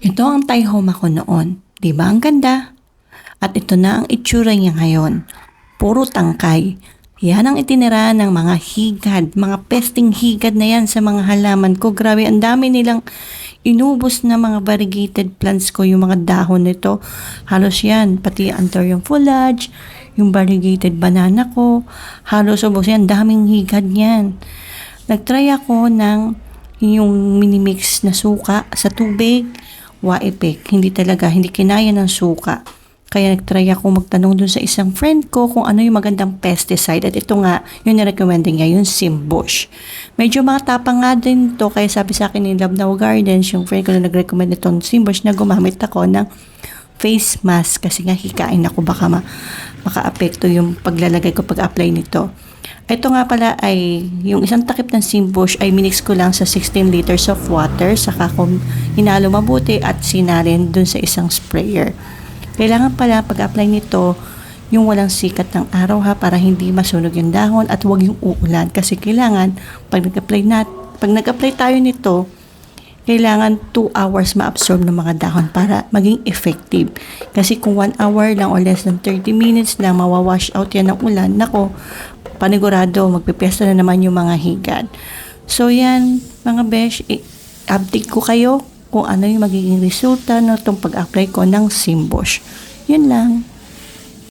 Ito ang tie home ako noon. Di ba ang ganda? At ito na ang itsura niya ngayon. Puro tangkay. Yan ang itinira ng mga higad, mga pesting higad na yan sa mga halaman ko. Grabe, ang dami nilang inubos na mga variegated plants ko, yung mga dahon nito. Halos yan, pati yung foliage, yung variegated banana ko. Halos ubos yan, daming higad niyan. Nagtry ako ng yung minimix na suka sa tubig, waipik. Hindi talaga, hindi kinaya ng suka. Kaya nagtry ako magtanong dun sa isang friend ko kung ano yung magandang pesticide. At ito nga, yung nirecommend niya, yung Simbush. Medyo matapang nga din to. Kaya sabi sa akin ni Love Now Gardens, yung friend ko na nag-recommend itong Simbush na gumamit ako ng face mask kasi nga hikain ako baka ma makaapekto yung paglalagay ko pag-apply nito. Ito nga pala ay yung isang takip ng Simbush ay minix ko lang sa 16 liters of water saka ko hinalo mabuti at sinalin dun sa isang sprayer. Kailangan pala pag-apply nito yung walang sikat ng araw ha para hindi masunog yung dahon at huwag yung uulan kasi kailangan pag nag-apply na pag nag-apply tayo nito kailangan 2 hours ma-absorb ng mga dahon para maging effective. Kasi kung 1 hour lang or less than 30 minutes lang mawawash out yan ng ulan, nako, panigurado, magpipesto na naman yung mga higad. So yan, mga besh, update ko kayo kung ano yung magiging resulta ng itong pag-apply ko ng Simbosh. Yun lang.